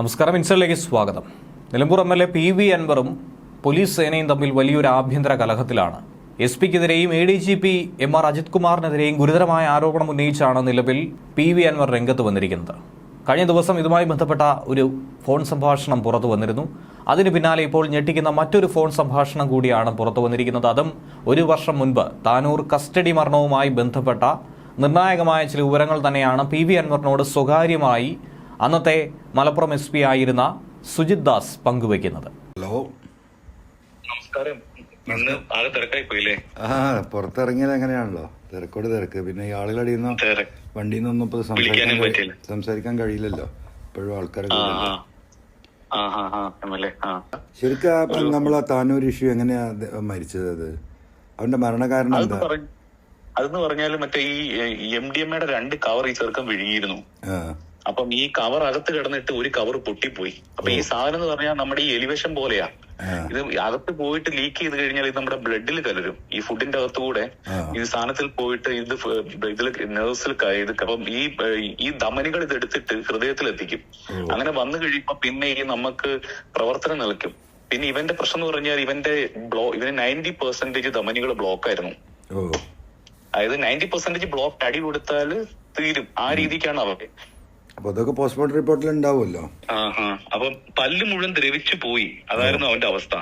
നമസ്കാരം ഇൻസലിലേക്ക് സ്വാഗതം. Nilambur M L A P V അൻവറും police സേനയും തമ്മിൽ വലിയൊരു ആഭ്യന്തര കലഹത്തിലാണ്. S പിക്കെതിരെയും A D G P M R Ajith കുമാറിനെതിരെയും ഗുരുതരമായ ആരോപണം ഉന്നയിച്ചാണ് നിലവിൽ പി വി അൻവർ രംഗത്ത് വന്നിരിക്കുന്നത്. കഴിഞ്ഞ ദിവസം ഇതുമായി ബന്ധപ്പെട്ട ഒരു ഫോൺ സംഭാഷണം പുറത്തു വന്നിരുന്നു. അതിന് പിന്നാലെ ഇപ്പോൾ ഞെട്ടിക്കുന്ന മറ്റൊരു ഫോൺ സംഭാഷണം കൂടിയാണ് പുറത്തു വന്നിരിക്കുന്നത്. അതും ഒരു വർഷം മുൻപ് താനൂർ കസ്റ്റഡി മരണവുമായി ബന്ധപ്പെട്ട നിർണായകമായ ചില വിവരങ്ങൾ തന്നെയാണ് പി വി അൻവറിനോട് സ്വകാര്യമായി അന്നത്തെ മലപ്പുറം എസ് പി ആയിരുന്ന സുജിത് ദാസ് പങ്കുവയ്ക്കുന്നത്. ഹലോ. നമസ്കാരം. ഇന്ന് ആകെ തിരക്കായി പോയില്ലേ? ആ പുറത്തിറങ്ങിയത് എങ്ങനെയാണല്ലോ? തിരക്കോട് തിരക്ക്. പിന്നെ ഈ ആളുകളടിയിൽ നിന്ന് വണ്ടിയിൽ നിന്നൊന്നും ഇപ്പൊ സംസാരിക്കാൻ കഴിയില്ലല്ലോ. ഇപ്പോഴും ആൾക്കാർ ആ ആ. ആ ആ ആ. ശരിക്കും നമ്മൾ ആ താനൂർ ഇഷ്യൂ എങ്ങനെയാ മരിച്ചത് അത്? അവന്റെ മരണകാരണം അതെന്ന് എന്താ? അതെന്ന് പറഞ്ഞാൽ മറ്റേ ഈ എം ഡി എമ്മയുടെ രണ്ട് കവർ ഈ ചെറുക്കം വിഴുങ്ങിയിരുന്നു. ആ. അപ്പം ഈ കവർ അകത്ത് കിടന്നിട്ട് ഒരു കവർ പൊട്ടിപ്പോയി. അപ്പൊ ഈ സാധനം എന്ന് പറഞ്ഞാൽ നമ്മുടെ ഈ എലിവേഷൻ പോലെയാ. ഇത് അകത്ത് പോയിട്ട് ലീക്ക് ചെയ്ത് കഴിഞ്ഞാൽ ഇത് നമ്മുടെ ബ്ലഡിൽ കലരും. ഈ ഫുഡിന്റെ അകത്തുകൂടെ. ഈ സാധനത്തിൽ പോയിട്ട് ഇത് ഇതിൽ നേഴ്സിൽ ഇത് അപ്പം ഈ ഈ ധമനികൾ ഇത് എടുത്തിട്ട് ഹൃദയത്തിൽ എത്തിക്കും അങ്ങനെ വന്നു കഴിയുമ്പോ പിന്നെ ഈ നമുക്ക് പ്രവർത്തനം നിലയ്ക്കും. പിന്നെ ഇവന്റെ പ്രശ്നം എന്ന് പറഞ്ഞാൽ ഇവന്റെ ബ്ലോ ഇവന് നയന്റി പെർസെന്റേജ് ധമനികൾ ബ്ലോക്ക് ആയിരുന്നു. അതായത് നയന്റി പെർസെന്റേജ് ബ്ലോക്ക് അടി കൊടുത്താൽ തീരും. ആ രീതിക്കാണ് അവർ. അപ്പൊ അതൊക്കെ പോസ്റ്റ്മോർട്ടം റിപ്പോർട്ടിൽ ഉണ്ടാവുമല്ലോ ആഹാ. അപ്പൊ പല്ല് മുഴുവൻ ദ്രവിച്ചു പോയി. അതായിരുന്നു അവന്റെ അവസ്ഥ.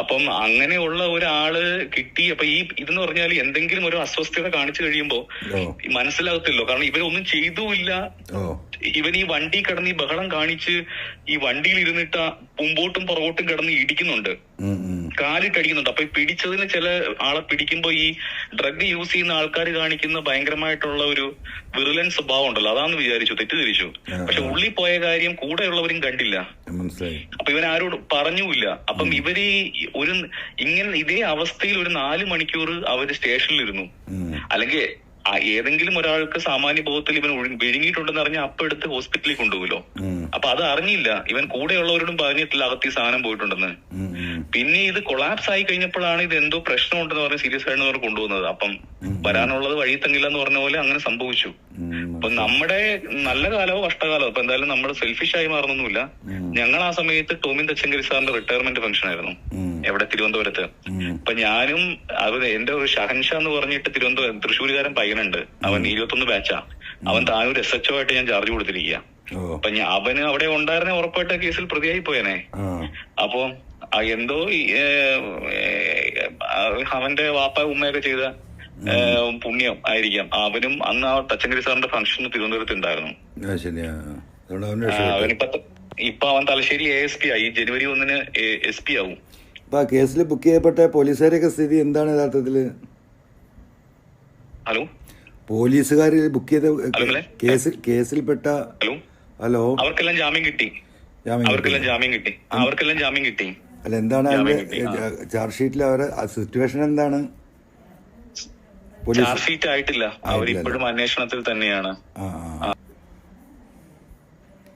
അപ്പം അങ്ങനെയുള്ള ഒരാൾ കിട്ടി. അപ്പൊ ഈ ഇതെന്ന് പറഞ്ഞാൽ എന്തെങ്കിലും ഒരു അസ്വസ്ഥത കാണിച്ചു കഴിയുമ്പോ മനസ്സിലാകത്തില്ലോ കാരണം ഇവരൊന്നും ചെയ്തുമില്ല. ഇവൻ ഈ വണ്ടി കിടന്ന് ഈ ബഹളം കാണിച്ച് ഈ വണ്ടിയിൽ ഇരുന്നിട്ട് മുമ്പോട്ടും പുറകോട്ടും കിടന്ന് ഇടിക്കുന്നുണ്ട്. ഉം, ഉം. കാലിട്ട് അടിക്കുന്നുണ്ട് അപ്പൊ ഈ പിടിച്ചതിന് ചില ആളെ പിടിക്കുമ്പോ ഈ ഡ്രഗ് യൂസ് ചെയ്യുന്ന ആൾക്കാർ കാണിക്കുന്ന ഭയങ്കരമായിട്ടുള്ള ഒരു വിറുലൻ സ്വഭാവം ഉണ്ടല്ലോ. അതാന്ന് വിചാരിച്ചു. തെറ്റിദ്ധരിച്ചു. പക്ഷെ ഉള്ളിൽ പോയ കാര്യം കൂടെയുള്ളവരും കണ്ടില്ല. അപ്പൊ ഇവൻ ആരോട് പറഞ്ഞുമില്ല. അപ്പം ഇവർ ഈ ഒരു ഇങ്ങനെ ഇതേ അവസ്ഥയിൽ ഒരു നാല് മണിക്കൂർ അവർ സ്റ്റേഷനിലിരുന്നു. അല്ലെങ്കിൽ ഏതെങ്കിലും ഒരാൾക്ക് സാമാന്യ ബോധത്തിൽ ഇവൻ വിഴുങ്ങിയിട്ടുണ്ടെന്ന് അറിഞ്ഞാൽ അപ്പൊ എടുത്ത് ഹോസ്പിറ്റലിൽ കൊണ്ടുപോകലോ ഉം, അപ്പൊ അത് അറിഞ്ഞില്ല. ഇവൻ കൂടെയുള്ളവരോടും പറഞ്ഞിട്ടില്ല അകത്ത് ഈ സാധനം പോയിട്ടുണ്ടെന്ന്. പിന്നെ ഇത് കൊളാപ്സ് ആയി കഴിഞ്ഞപ്പോഴാണ് ഇത് എന്തോ പ്രശ്നമുണ്ടെന്ന് പറഞ്ഞ് സീരിയസ് ആയിട്ട് അവർ കൊണ്ടുവന്നത്. അപ്പം വരാനുള്ളത് വഴി തങ്ങില്ല എന്ന് പറഞ്ഞ പോലെ അങ്ങനെ സംഭവിച്ചു. അപ്പൊ നമ്മുടെ നല്ല കാലമോ കഷ്ടകാലമോ അപ്പൊ എന്തായാലും നമ്മൾ സെൽഫിഷ് ആയി മാറുന്നൊന്നുമില്ല. ഞങ്ങൾ ആ സമയത്ത് ടോമിൻ തച്ചങ്കരി സാറിന്റെ റിട്ടയർമെന്റ് ഫംഗ്ഷൻ ആയിരുന്നു. എവിടെ? തിരുവനന്തപുരത്ത്. അപ്പൊ ഞാനും അവൻ എന്റെ ഒരു ഷഹൻഷ എന്ന് പറഞ്ഞിട്ട് തിരുവനന്തപുരം തൃശ്ശൂരുകാരൻ പയ്യനുണ്ട്. അവൻ ഇരുപത്തൊന്ന് ബാച്ചാ അവൻ താനൂർ എസ് എച്ച് ആയിട്ട് ഞാൻ ചാർജ് കൊടുത്തിരിക്കുക അപ്പൊ അവന് അവിടെ ഉണ്ടായിരുന്ന ഉറപ്പായിട്ട് കേസിൽ പ്രതിയായി പോയനെ. അപ്പൊ എന്തോ അവന്റെ വാപ്പ ഉമ്മയൊക്കെ ചെയ്ത പുണ്യം ആയിരിക്കാം. അവനും അന്ന് ആ തച്ചങ്കരി സാറിന്റെ ഫംഗ്ഷൻ തിരുവനന്തപുരത്ത് ഉണ്ടായിരുന്നു. അവനിപ്പോ ഇപ്പൊ അവൻ തലശ്ശേരി എ എസ് പി ആയി. ജനുവരി ഒന്നിന് എസ് പി ആവും. കേസിൽ ബുക്ക് ചെയ്യപ്പെട്ട പോലീസുകാരെയൊക്കെ സ്ഥിതി എന്താണ് യഥാർത്ഥത്തിൽ? ഹലോ? പോലീസുകാർ ബുക്ക് ചെയ്ത. കേസിൽ കേസിൽപ്പെട്ട ഹലോ? ഹലോ? അവർക്കെല്ലാം ജാമ്യം കിട്ടി. അവർക്കെല്ലാം ജാമ്യം കിട്ടി. അവർക്കെല്ലാം ജാമ്യം കിട്ടി. അല്ല എന്താണ് ചാർജ് ഷീറ്റിൽ അവരെ സിറ്റുവേഷൻ എന്താണ്? ചാർജ് ഷീറ്റ് ആയിട്ടില്ല. അവരിപ്പോഴും അന്വേഷണത്തിൽ തന്നെയാണ്.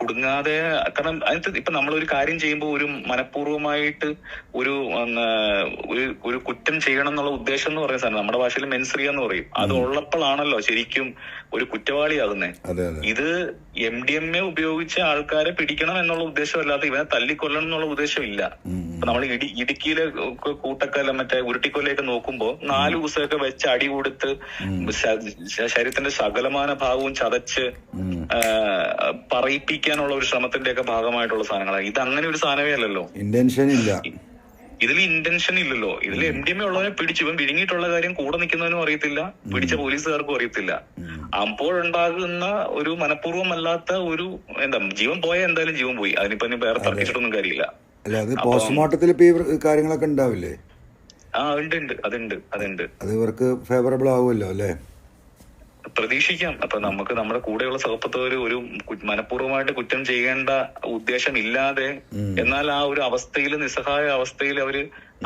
കുടുങ്ങാതെ കാരണം അതിനകത്ത് ഇപ്പൊ നമ്മൾ ഒരു കാര്യം ചെയ്യുമ്പോൾ ഒരു മനഃപൂർവമായിട്ട് ഒരു ഒരു കുറ്റം ചെയ്യണം എന്നുള്ള ഉദ്ദേശം എന്ന് പറയുന്ന സാധനം നമ്മുടെ ഭാഷയിൽ മെൻസ്രിയ എന്ന് പറയും. അത് ഉള്ളപ്പോഴാണല്ലോ ശരിക്കും ഒരു കുറ്റവാളിയാകുന്നത് ഇത് എം ഡി എം എ ഉപയോഗിച്ച് ആൾക്കാരെ പിടിക്കണം എന്നുള്ള ഉദ്ദേശമല്ലാതെ ഇവനെ തല്ലിക്കൊല്ലണം എന്നുള്ള ഉദ്ദേശമില്ല. നമ്മൾ ഇടി ഇടുക്കിയിലെ കൂ- മറ്റേ ഉരുട്ടിക്കൊല്ലയൊക്കെ നോക്കുമ്പോ നാല് ദിവസമൊക്കെ വെച്ച് അടി കൊടുത്ത് ശരീരത്തിന്റെ സകലമാന ഭാഗവും ചതച്ച്. പറയിപ്പിക്കാനുള്ള ഒരു ശ്രമത്തിന്റെ ഒക്കെ ഭാഗമായിട്ടുള്ള സാധനങ്ങളാണ്. ഇത് അങ്ങനെ ഒരു സാധനമേ അല്ലല്ലോ. ഇന്റൻഷൻ ഇല്ല. ഇതിൽ ഇന്റൻഷൻ ഇല്ലല്ലോ. ഇതിൽ എം ഡി എം എ ഉള്ളവനെ പിടിച്ചു. ഇവൻ വിഴുങ്ങിയിട്ടുള്ള കാര്യം കൂടെ നിൽക്കുന്നവനും അറിയത്തില്ല. പിടിച്ച പോലീസുകാർക്കും അറിയത്തില്ല. അപ്പോഴുണ്ടാകുന്ന ഒരു മനഃപൂർവമല്ലാത്ത ഒരു എന്താ ജീവൻ പോയാൽ എന്തായാലും ജീവൻ പോയി. അതിനിപ്പോ വേറെ തർക്കിച്ചിട്ടൊന്നും കാര്യമില്ല. അല്ല അത് പോസ്റ്റ്മോർട്ടത്തിൽ ഇപ്പൊ ഈ കാര്യങ്ങളൊക്കെ ഉണ്ടാവില്ലേ? ആ ഉണ്ട് ഉണ്ട്. അതുണ്ട് അതുണ്ട്. അത് ഇവർക്ക് ഫേവറബിൾ ആവുമല്ലോ അല്ലേ? പ്രതീക്ഷിക്കാം. അപ്പൊ നമുക്ക് നമ്മുടെ കൂടെയുള്ള സഹപ്രവർത്തകർ ഒരു മനഃപൂർവമായിട്ട് കുറ്റം ചെയ്യേണ്ട ഉദ്ദേശം ഇല്ലാതെ എന്നാൽ ആ ഒരു അവസ്ഥയിൽ നിസ്സഹായ അവസ്ഥയിൽ അവർ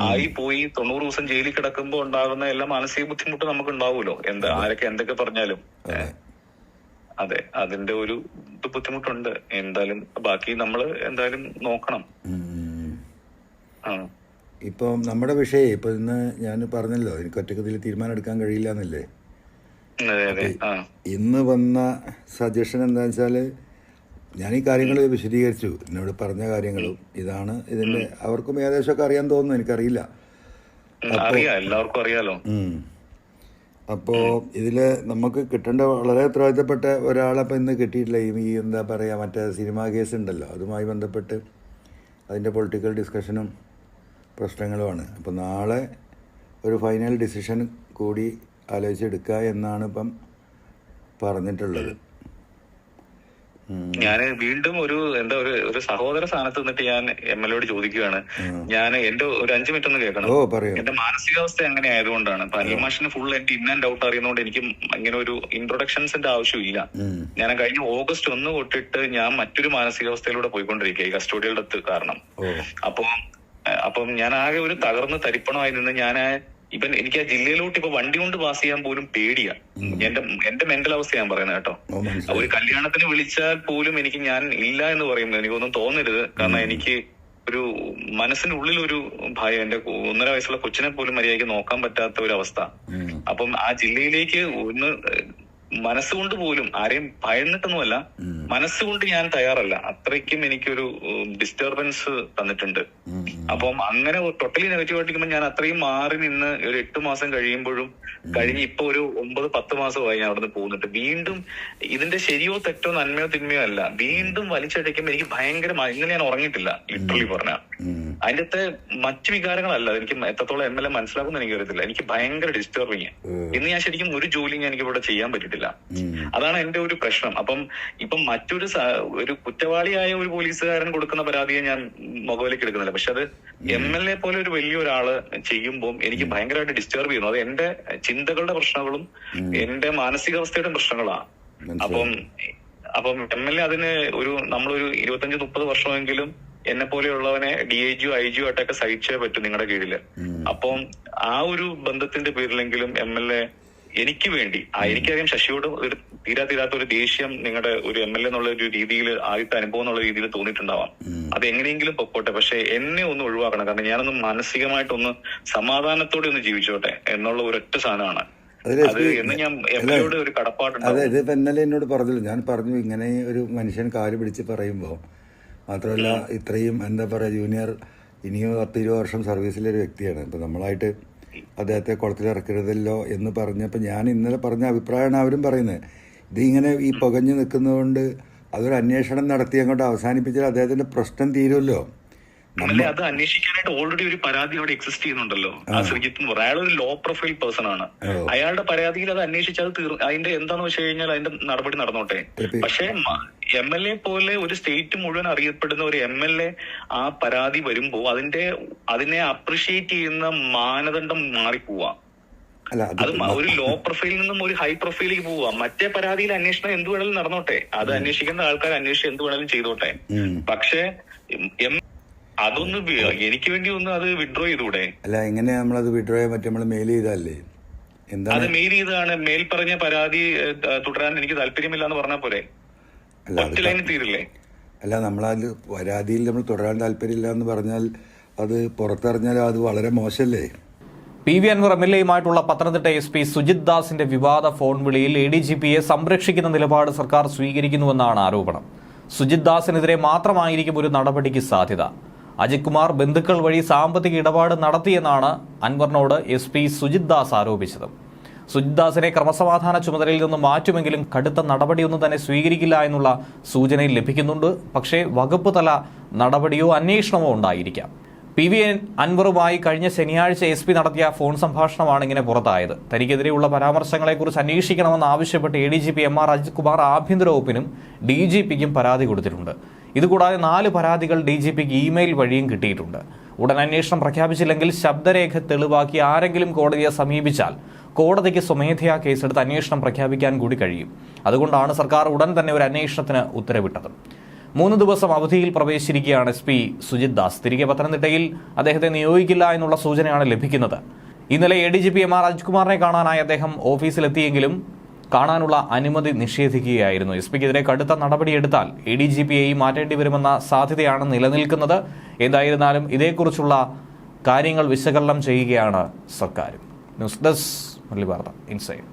ആയി പോയി തൊണ്ണൂറ് ദിവസം ജയിലിൽ കിടക്കുമ്പോൾ ഉണ്ടാകുന്ന എല്ലാ മാനസിക ബുദ്ധിമുട്ടും നമുക്ക് ഉണ്ടാവുമല്ലോ എന്താ ആരൊക്കെ എന്തൊക്കെ പറഞ്ഞാലും. അതെ. അതെ അതിന്റെ ഒരു ബുദ്ധിമുട്ടുണ്ട്. എന്തായാലും ബാക്കി നമ്മൾ എന്തായാലും നോക്കണം. ഇപ്പം നമ്മുടെ വിഷയം ഇപ്പൊ ഇന്ന് ഞാൻ പറഞ്ഞല്ലോ എനിക്ക് ഒറ്റക്കത്തിൽ തീരുമാനം എടുക്കാൻ കഴിയില്ല എന്നല്ലേ ഇന്ന് വന്ന സജഷൻ എന്താ വെച്ചാൽ ഞാൻ ഈ കാര്യങ്ങൾ വിശദീകരിച്ചു. എന്നോട് പറഞ്ഞ കാര്യങ്ങളും ഇതാണ്. ഇതിന്റെ അവർക്കും ഏകദേശമൊക്കെ അറിയാൻ തോന്നുന്നു എനിക്കറിയില്ല. അപ്പോ ഇതിൽ എല്ലാവർക്കും അറിയാലോ. ഉം. അപ്പോൾ ഇതിൽ നമുക്ക് കിട്ടേണ്ട വളരെ ഉത്തരവാദിത്തപ്പെട്ട ഒരാളെ ഇപ്പൊ ഇന്ന് കിട്ടിയിട്ടില്ല. ഈ ഈ എന്താ പറയാ മറ്റേ സിനിമാ കേസ് ഉണ്ടല്ലോ അതുമായി ബന്ധപ്പെട്ട് അതിന്റെ പൊളിറ്റിക്കൽ ഡിസ്കഷനും പ്രശ്നങ്ങളുമാണ്. അപ്പോൾ നാളെ ഒരു ഫൈനൽ ഡിസിഷൻ കൂടി ആലോചിച്ചെടുക്കുക എന്നാണ് ഇപ്പം പറഞ്ഞിട്ടുള്ളത്. ഞാൻ വീണ്ടും ഒരു എന്താ ഒരു ഒരു സഹോദര സ്ഥാനത്ത് നിന്നിട്ട് ഞാൻ എം എൽ എയോട് ചോദിക്കുകയാണ്. ഞാൻ എന്റെ ഒരു അഞ്ചു മിനിറ്റ് ഒന്ന് കേൾക്കണം. എന്റെ മാനസികാവസ്ഥ അങ്ങനെ ആയതുകൊണ്ടാണ്. അനിൽ മാഷിന് ഫുൾ എന്റെ ഇന്ന ഡൗട്ട് അറിയുന്നതുകൊണ്ട് എനിക്ക് ഇങ്ങനെ ഒരു ഇൻട്രൊഡക്ഷൻസിന്റെ ആവശ്യമില്ല. ഞാൻ കഴിഞ്ഞ ഓഗസ്റ്റ് ഒന്ന് തൊട്ടിട്ട് ഞാൻ മറ്റൊരു മാനസികാവസ്ഥയിലൂടെ പോയിക്കൊണ്ടിരിക്കുക ഈ കസ്റ്റോഡിയൽ ഡെത്ത് കാരണം. ഓ. അപ്പം ഞാൻ ആകെ ഒരു തകർന്ന് തരിപ്പണമായി നിന്ന് ഞാൻ ഇപ്പൊ എനിക്ക് ആ ജില്ലയിലോട്ട് ഇപ്പൊ വണ്ടി കൊണ്ട് പാസ് ചെയ്യാൻ പോലും പേടിയാ. എന്റെ എന്റെ മെന്റൽ അവസ്ഥ ഞാൻ പറയുന്നത് കേട്ടോ. ഒരു കല്യാണത്തിന് വിളിച്ചാൽ പോലും എനിക്ക് ഞാൻ ഇല്ല എന്ന് പറയുന്നത് എനിക്കൊന്നും തോന്നരുത്. കാരണം എനിക്ക് ഒരു മനസ്സിനുള്ളിൽ ഒരു ഭയം. എന്റെ ഒന്നര വയസ്സുള്ള കൊച്ചിനെ പോലും മര്യാദയ്ക്ക് നോക്കാൻ പറ്റാത്ത ഒരു അവസ്ഥ. അപ്പം ആ ജില്ലയിലേക്ക് ഒന്ന് മനസ്സുകൊണ്ട് പോലും ആരെയും ഭയന്നിട്ടൊന്നുമല്ല. മനസ്സുകൊണ്ട് ഞാൻ തയ്യാറല്ല. അത്രയ്ക്കും എനിക്കൊരു ഡിസ്റ്റർബൻസ് തന്നിട്ടുണ്ട്. അപ്പം അങ്ങനെ ടോട്ടലി നെഗറ്റീവ് ആയിട്ടിരിക്കുമ്പോൾ ഞാൻ അത്രയും മാറി നിന്ന് ഒരു എട്ട് മാസം കഴിയുമ്പോഴും കഴിഞ്ഞ് ഇപ്പൊ ഒരു ഒമ്പത് പത്ത് മാസമായി ഞാൻ അവിടുന്ന് പോകുന്നുണ്ട്. വീണ്ടും ഇതിന്റെ ശരിയോ തെറ്റോ നന്മയോ തിന്മയോ അല്ല. വീണ്ടും വലിച്ചടിക്കുമ്പോൾ എനിക്ക് ഭയങ്കര ഇന്നലെ ഞാൻ ഉറങ്ങിയിട്ടില്ല ലിറ്ററലി പറഞ്ഞ. അതിന്റെ മറ്റു വികാരങ്ങളല്ല. എനിക്ക് എത്രത്തോളം എം എൽ എ മനസ്സിലാക്കുന്ന എനിക്ക് അറിയത്തില്ല എനിക്ക് ഭയങ്കര ഡിസ്റ്റർബിങ്. ഇന്ന് ഞാൻ ശരിക്കും ഒരു ജോലിയും എനിക്ക് ഇവിടെ ചെയ്യാൻ പറ്റിയിട്ടില്ല. അതാണ് എന്റെ ഒരു പ്രശ്നം. അപ്പം ഇപ്പം മറ്റൊരു ഒരു കുറ്റവാളിയായ ഒരു പോലീസുകാരൻ കൊടുക്കുന്ന പരാതിയെ ഞാൻ മുഖവിലേക്ക് എടുക്കുന്നില്ല. പക്ഷെ അത് എം എൽ എ പോലെ ഒരു വലിയ ഒരാൾ ചെയ്യുമ്പോൾ എനിക്ക് ഭയങ്കരമായിട്ട് ഡിസ്റ്റർബ് ചെയ്യുന്നു. അത് എന്റെ ചിന്തകളുടെ പ്രശ്നങ്ങളും എന്റെ മാനസികാവസ്ഥയുടെ പ്രശ്നങ്ങളാണ്. അപ്പം അപ്പം എം എൽ എ അതിന് ഒരു നമ്മളൊരു ഇരുപത്തഞ്ച് മുപ്പത് വർഷമെങ്കിലും എന്നെ പോലെയുള്ളവനെ ഡി ഐ ജിയോ ഐ ജിയോ ആയിട്ടൊക്കെ സഹിച്ചേ പറ്റും നിങ്ങളുടെ കീഴിൽ. അപ്പം ആ ഒരു ബന്ധത്തിന്റെ പേരിലെങ്കിലും എം എൽ എ എനിക്ക് വേണ്ടി. എനിക്കറിയാം ശശിയോട് ഒരു തീരാ തീരാത്ത ഒരു ദേഷ്യം നിങ്ങളുടെ ഒരു എം എൽ എ എന്നുള്ള ഒരു രീതിയിൽ ആദ്യത്തെ അനുഭവം എന്നുള്ള രീതിയിൽ തോന്നിയിട്ടുണ്ടാവാം. അത് എങ്ങനെയെങ്കിലും പൊക്കോട്ടെ. പക്ഷെ എന്നെ ഒന്ന് ഒഴിവാക്കണം. കാരണം ഞാനൊന്ന് മാനസികമായിട്ടൊന്ന് സമാധാനത്തോടെ ഒന്ന് ജീവിച്ചോട്ടെ എന്നുള്ള ഒരൊറ്റ സാധനമാണ്. ഒരു അതെ ഇത് ഇപ്പം ഇന്നലെ എന്നോട് പറഞ്ഞില്ല. ഞാൻ പറഞ്ഞു ഇങ്ങനെ ഒരു മനുഷ്യൻ കാൽ പിടിച്ച് പറയുമ്പോൾ മാത്രമല്ല ഇത്രയും എന്താ പറയാ ജൂനിയർ ഇനിയും പത്തിരുപത് വർഷം വർഷം സർവീസിലൊരു വ്യക്തിയാണ്. ഇപ്പം നമ്മളായിട്ട് അദ്ദേഹത്തെ കുളത്തിലിറക്കരുതല്ലോ എന്ന് പറഞ്ഞപ്പോൾ ഞാൻ ഇന്നലെ പറഞ്ഞ അഭിപ്രായമാണ് അവരും പറയുന്നത്. ഇതിങ്ങനെ ഈ പുകഞ്ഞു നിൽക്കുന്നതുകൊണ്ട് അതൊരു അന്വേഷണം നടത്തി അങ്ങോട്ട് അവസാനിപ്പിച്ചാൽ അദ്ദേഹത്തിന്റെ പ്രശ്നം തീരുമല്ലോ. അല്ലേ അത് അന്വേഷിക്കാനായിട്ട് ഓൾറെഡി ഒരു പരാതി അവിടെ എക്സിസ്റ്റ് ചെയ്യുന്നുണ്ടല്ലോ. ആ. ശ്രീജിത്ത് എന്ന് പറയുന്നത് അയാൾ ഒരു ലോ പ്രൊഫൈൽ പേഴ്സൺ ആണ് അയാളുടെ പരാതിയിൽ അത് അന്വേഷിച്ചാൽ തീർന്നു തീർ അതിന്റെ എന്താന്ന് വെച്ച് കഴിഞ്ഞാൽ അതിന്റെ നടപടി നടന്നോട്ടെ. പക്ഷെ എം എൽ എ പോലെ ഒരു സ്റ്റേറ്റ് മുഴുവൻ അറിയപ്പെടുന്ന ഒരു എം എൽ എ ആ പരാതി വരുമ്പോ അതിന്റെ അതിനെ അപ്രിഷിയേറ്റ് ചെയ്യുന്ന മാനദണ്ഡം മാറിപ്പോവാ. അല്ല അത് ഒരു ലോ പ്രൊഫൈലിൽ നിന്നും ഒരു ഹൈ പ്രൊഫൈലിലേക്ക് പോവുക മറ്റേ പരാതിയിൽ അന്വേഷണം എന്ത് വേണേലും നടന്നോട്ടെ. അത് അന്വേഷിക്കുന്ന ആൾക്കാർ അന്വേഷിച്ച് എന്ത് വേണേലും ചെയ്തോട്ടെ. പക്ഷേ എം അതൊന്ന് എനിക്ക് വേണ്ടി ഒന്ന് അത് വിഡ്രോ ചെയ്തൂടെ അല്ല എങ്ങനെ നമ്മളത് വിഡ്രോ ചെയ്യാൻ പറ്റും നമ്മൾ മെയിൽ ചെയ്തല്ലേ അത് മെയിൽ ചെയ്താണ് മേൽ പറഞ്ഞ പരാതി തുടരാൻ എനിക്ക് താല്പര്യമില്ല എന്ന് പറഞ്ഞാൽ പോരെ? അല്ല ഒറ്റ അത് ലൈനിൽ തീരില്ലേ? അല്ല നമ്മളത് പരാതിയിൽ നമ്മൾ തുടരാൻ താല്പര്യമില്ല എന്ന് പറഞ്ഞാൽ അത് പുറത്തറിഞ്ഞാൽ അത് വളരെ മോശമല്ലേ P V Anvar M L എയുമായിട്ടുള്ള Pathanamthitta S P Sujith ദാസിന്റെ വിവാദ ഫോൺ വിളിയിൽ എ ഡി ജി പിയെ സംരക്ഷിക്കുന്ന നിലപാട് സർക്കാർ സ്വീകരിക്കുന്നുവെന്നാണ് ആരോപണം. സുജിത് ദാസിനെതിരെ മാത്രമായിരിക്കും ഒരു നടപടിക്ക് സാധ്യത. അജിത് കുമാർ ബന്ധുക്കൾ വഴി സാമ്പത്തിക ഇടപാട് നടത്തിയെന്നാണ് അൻവറിനോട് എസ് പി സുജിത് ദാസ് ആരോപിച്ചത്. സുജിത് ദാസിനെ ക്രമസമാധാന ചുമതലയിൽ നിന്ന് മാറ്റുമെങ്കിലും കടുത്ത നടപടിയൊന്നും തന്നെ സ്വീകരിക്കില്ല എന്നുള്ള സൂചനയിൽ ലഭിക്കുന്നുണ്ട്. പക്ഷേ വകുപ്പ് തല നടപടിയോ അന്വേഷണമോ ഉണ്ടായിരിക്കാം. പി വി അൻവറുമായി കഴിഞ്ഞ ശനിയാഴ്ച എസ് പി നടത്തിയ ഫോൺ സംഭാഷണമാണ് ഇങ്ങനെ പുറത്തായത്. തനിക്കെതിരെയുള്ള പരാമർശങ്ങളെക്കുറിച്ച് അന്വേഷിക്കണമെന്ന് ആവശ്യപ്പെട്ട് A D G P M R Ajith Kumar ആഭ്യന്തര വകുപ്പിനും ഡി ജി പിക്കും പരാതി കൊടുത്തിട്ടുണ്ട്. ഇതുകൂടാതെ നാല് പരാതികൾ ഡി ജി പിക്ക് ഇമെയിൽ വഴിയും കിട്ടിയിട്ടുണ്ട്. ഉടൻ അന്വേഷണം പ്രഖ്യാപിച്ചില്ലെങ്കിൽ ശബ്ദരേഖ തെളിവാക്കി ആരെങ്കിലും കോടതിയെ സമീപിച്ചാൽ കോടതിക്ക് സ്വമേധയാ കേസെടുത്ത് അന്വേഷണം പ്രഖ്യാപിക്കാൻ കൂടി കഴിയും. അതുകൊണ്ടാണ് സർക്കാർ ഉടൻ തന്നെ ഒരു അന്വേഷണത്തിന് ഉത്തരവിട്ടത്. മൂന്ന് ദിവസം അവധിയിൽ പ്രവേശിച്ചിരിക്കുകയാണ് എസ് പി സുജിത് ദാസ്. തിരികെ പത്തനംതിട്ടയിൽ അദ്ദേഹത്തെ നിയോഗിക്കില്ല എന്നുള്ള സൂചനയാണ് ലഭിക്കുന്നത്. ഇന്നലെ A D G P M R അജ്കുമാറിനെ കാണാനായി അദ്ദേഹം ഓഫീസിലെത്തിയെങ്കിലും കാണാനുള്ള അനുമതി നിഷേധിക്കുകയായിരുന്നു. എസ് പിക്കെതിരെ കടുത്ത നടപടിയെടുത്താൽ എ ഡി ജി പിയെയും മാറ്റേണ്ടി വരുമെന്ന സാധ്യതയാണ് നിലനിൽക്കുന്നത്. എന്തായിരുന്നാലും ഇതേക്കുറിച്ചുള്ള കാര്യങ്ങൾ വിശകലനം ചെയ്യുകയാണ് സർക്കാർ. ന്യൂസ് ഡെസ്ക് മുരളി വാർത്ത. ഇൻസൈഡ്.